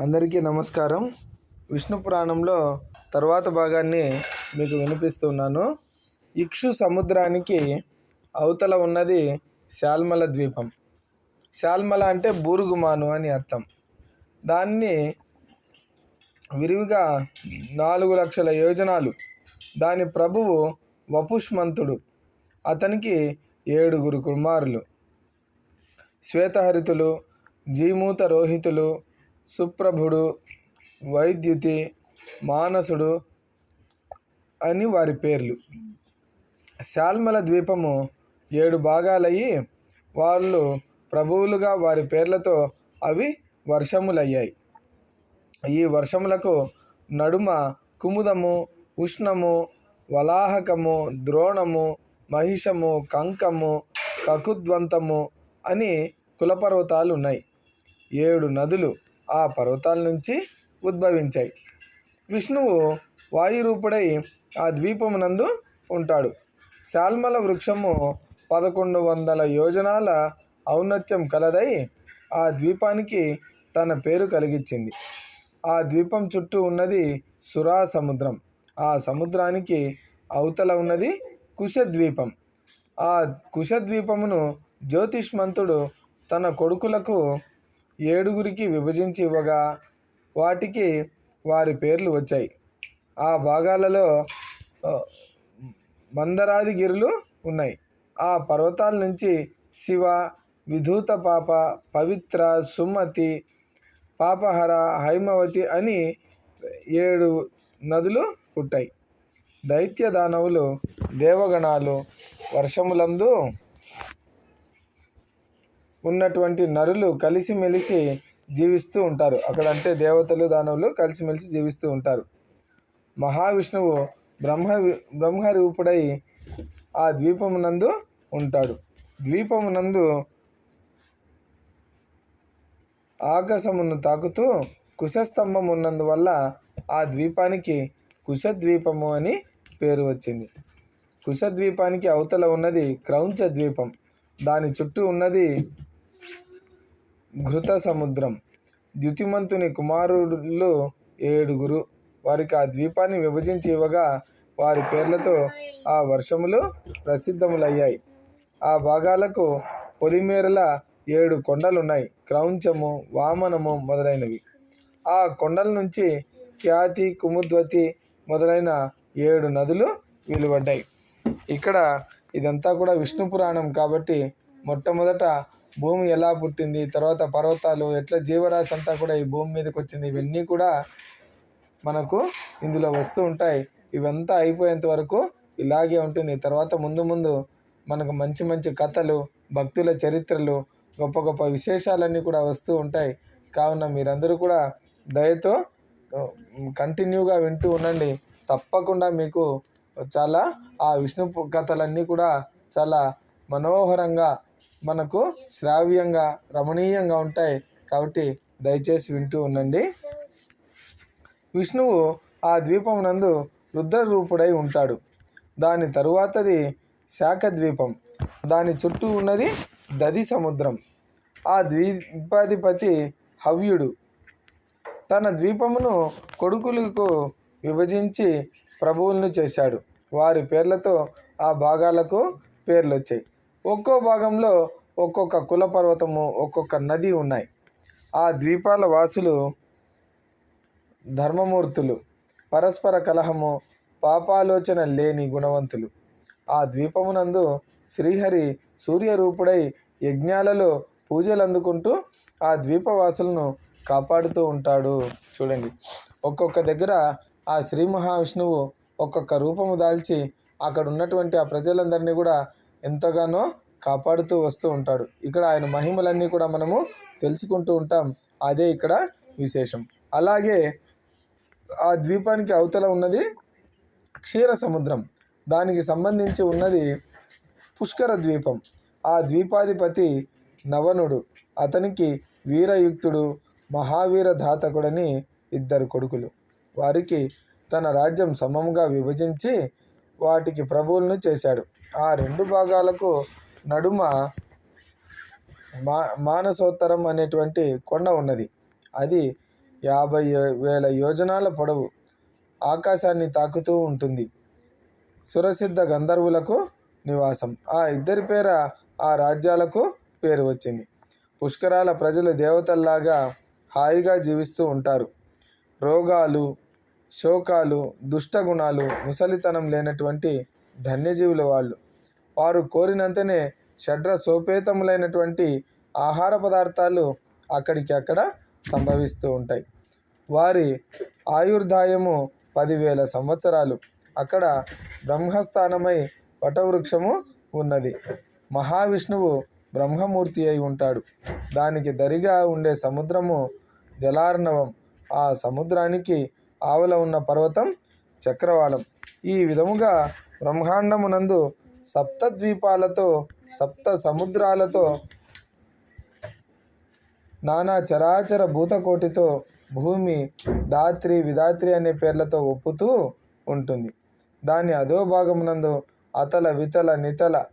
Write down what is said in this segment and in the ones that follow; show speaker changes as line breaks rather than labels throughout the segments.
అందరికీ నమస్కారం. విష్ణు పురాణంలో తర్వాత భాగాన్ని మీకు వినిపిస్తున్నాను. ఇక్షు సముద్రానికి అవతల ఉన్నది శాల్మల ద్వీపం. శాల్మల అంటే బూరుగుమాను అని అర్థం. దాన్ని విరివిగా నాలుగు లక్షల యోజనాలు. దాని ప్రభువు వపుష్మంతుడు. అతనికి ఏడుగురు కుమారులు. శ్వేతహరితులు జీమూత రోహితులు సుప్రభుడు వైద్యుతి మానసుడు అని వారి పేర్లు. శాల్మల ద్వీపము ఏడు భాగాలయ్యి వాళ్ళు ప్రభువులుగా వారి పేర్లతో అవి వర్షములయ్యాయి. ఈ వర్షములకు నడుమ కుముదము ఉష్ణము వలాహకము ద్రోణము మహిషము కంకము కకుద్వంతము అని కులపర్వతాలు ఉన్నాయి ఏడు నదులు ఆ పర్వతాల నుంచి ఉద్భవించాయి. విష్ణువు వాయురూపుడై ఆ ద్వీపమునందు ఉంటాడు. శాల్మల వృక్షము పదకొండు వందల యోజనాల ఔన్నత్యం కలదై ఆ ద్వీపానికి తన పేరు కలిగించింది. ఆ ద్వీపం చుట్టూ ఉన్నది సురా సముద్రం ఆ సముద్రానికి అవతల ఉన్నది కుశద్వీపం. ఆ కుశద్వీపమును జ్యోతిష్మంతుడు తన కొడుకులకు ఏడుగురికి విభజించి ఇవ్వగా వాటికి వారి పేర్లు వచ్చాయి. ఆ భాగాలలో మందరాదిగిరులు మందరాది ఉన్నాయి. ఆ పర్వతాల నుంచి శివ విధూత పాప పవిత్ర సుమతి పాపహర హైమవతి అని ఏడు నదులు పుట్టాయి. దైత్య దానవులు దేవగణాలు వర్షములందు ఉన్నటువంటి నరులు కలిసిమెలిసి జీవిస్తూ ఉంటారు. అక్కడ అంటే దేవతలు దానవులు కలిసిమెలిసి జీవిస్తూ ఉంటారు. మహావిష్ణువు బ్రహ్మ బ్రహ్మరూపుడై ఆ ద్వీపమునందు ఉంటాడు. ద్వీపమునందు ఆకాశమును తాకుతూ కుశస్తంభం ఉన్నందువల్ల ఆ ద్వీపానికి కుశద్వీపము అని పేరు వచ్చింది. కుశద్వీపానికి అవతల ఉన్నది క్రౌంచ ద్వీపం దాని చుట్టూ ఉన్నది ఘృత సముద్రం ద్యుతిమంతుని కుమారులు ఏడుగురు. వారికి ఆ ద్వీపాన్ని విభజించి ఇవ్వగా వారి పేర్లతో ఆ వర్షములు ప్రసిద్ధములయ్యాయి. ఆ భాగాలకు పొలిమేరల ఏడు కొండలున్నాయి. క్రౌంచము వామనము మొదలైనవి. ఆ కొండల నుంచి ఖ్యాతి కుముద్వతి మొదలైన ఏడు నదులు వెలువడ్డాయి. ఇక్కడ ఇదంతా కూడా విష్ణు పురాణం కాబట్టి మొట్టమొదట భూమి ఎలా పుట్టింది తర్వాత పర్వతాలు ఎట్లా జీవరాశి అంతా కూడా ఈ భూమి మీదకి వచ్చింది ఇవన్నీ కూడా మనకు ఇందులో వస్తూ ఉంటాయి. ఇవంతా అయిపోయేంత వరకు ఇలాగే ఉంటుంది. తర్వాత ముందు ముందు మనకు మంచి మంచి కథలు భక్తుల చరిత్రలు గొప్ప గొప్ప విశేషాలన్నీ కూడా వస్తూ ఉంటాయి. కావున మీరందరూ కూడా దయతో కంటిన్యూగా వింటూ ఉండండి. తప్పకుండా మీకు చాలా ఆ విష్ణు కథలన్నీ కూడా చాలా మనోహరంగా మనకు శ్రావ్యంగా రమణీయంగా ఉంటాయి. కాబట్టి దయచేసి వింటూ ఉండండి. విష్ణువు ఆ ద్వీపమునందు రుద్రరూపుడై ఉంటాడు. దాని తరువాతది శాఖ ద్వీపం దాని చుట్టూ ఉన్నది దది సముద్రం. ఆ ద్వీపాధిపతి హవ్యుడు తన ద్వీపమును కొడుకులకు విభజించి ప్రభువులను చేశాడు. వారి పేర్లతో ఆ భాగాలకు పేర్లు వచ్చాయి ఒక్కో భాగంలో ఒక్కొక్క కుల పర్వతము ఒక్కొక్క నది ఉన్నాయి. ఆ ద్వీపాల వాసులు ధర్మమూర్తులు పరస్పర కలహము పాపాలోచన లేని గుణవంతులు. ఆ ద్వీపమునందు శ్రీహరి సూర్యరూపుడై యజ్ఞాలలో పూజలు అందుకుంటూ ఆ ద్వీపవాసులను కాపాడుతూ ఉంటాడు. చూడండి. ఒక్కొక్క దగ్గర ఆ శ్రీ మహావిష్ణువు ఒక్కొక్క రూపము దాల్చి అక్కడ ఉన్నటువంటి ఆ ప్రజలందరినీ కూడా ఎంతగానో కాపాడుతూ వస్తూ ఉంటాడు. ఇక్కడ ఆయన మహిమలన్నీ కూడా మనము తెలుసుకుంటూ ఉంటాం. అదే ఇక్కడ విశేషం. అలాగే ఆ ద్వీపానికి అవతల ఉన్నది క్షీర సముద్రం. దానికి సంబంధించి ఉన్నది పుష్కర ద్వీపం. ఆ ద్వీపాధిపతి నవనుడు. అతనికి వీరయుక్తుడు మహావీర ధాతకుడని ఇద్దరు కొడుకులు. వారికి తన రాజ్యం సమముగా విభజించి వాటికి ప్రభువులను చేశాడు. ఆ రెండు భాగాలకు నడుమ మా మానసోత్తరం అనేటువంటి కొండ ఉన్నది. అది యాభై వేల యోజనాల పొడవు. ఆకాశాన్ని తాకుతూ ఉంటుంది. సురసిద్ధ గంధర్వులకు నివాసం. ఆ ఇద్దరి పేర ఆ రాజ్యాలకు పేరు వచ్చింది. పుష్కరాల ప్రజలు దేవతల్లాగా హాయిగా జీవిస్తూ ఉంటారు. రోగాలు శోకాలు దుష్టగుణాలు ముసలితనం లేనటువంటి ధన్యజీవుల వాళ్ళు. వారు కోరినంతనే షడ్ర సోపేతములైనటువంటి ఆహార పదార్థాలు అక్కడికి అక్కడ సంభవిస్తూ ఉంటాయి. వారి ఆయుర్దాయము పదివేల సంవత్సరాలు. అక్కడ బ్రహ్మస్థానమై వటవృక్షము ఉన్నది. మహావిష్ణువు బ్రహ్మమూర్తి అయి ఉంటాడు. దానికి దరిగా ఉండే సముద్రము జలార్ణవం. ఆ సముద్రానికి ఆవల ఉన్న పర్వతం చక్రవాళం ఈ విధముగా బ్రహ్మాండమునందు సప్త ద్వీపాలతో సప్త సముద్రాలతో నానా చరాచర భూతకోటితో భూమి దాత్రి విధాత్రి అనే పేర్లతో ఒప్పుతూ ఉంటుంది. దాని అదో భాగమునందు అతల వితల నితల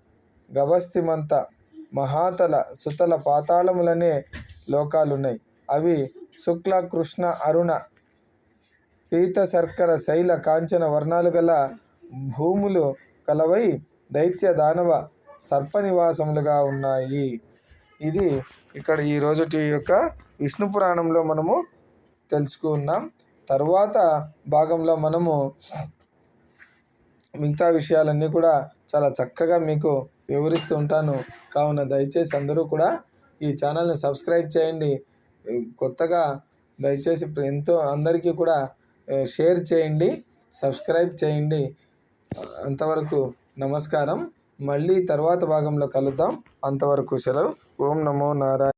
గభస్తిమంత మహాతల సుతల పాతాళములనే లోకాలున్నాయి. అవి శుక్ల కృష్ణ అరుణ పీత శర్కర శైల కాంచన వర్ణాలు గల భూములు కలవై దైత్య దానవ సర్పనివాసములుగా ఉన్నాయి. ఇది ఇక్కడ ఈ రోజుటి యొక్క విష్ణు పురాణంలో మనము తెలుసుకున్నాం తర్వాత భాగంలో మనము మిగతా విషయాలన్నీ కూడా చాలా చక్కగా మీకు వివరిస్తూ ఉంటాను. కావున దయచేసి అందరూ కూడా ఈ ఛానల్ని సబ్స్క్రైబ్ చేయండి. కొత్తగా దయచేసి ఎంతో అందరికీ కూడా షేర్ చేయండి సబ్స్క్రైబ్ చేయండి. అంతవరకు నమస్కారం. మళ్ళీ తర్వాత భాగంలో కలుద్దాం. అంతవరకు సెలవు. ఓం నమో నారాయణ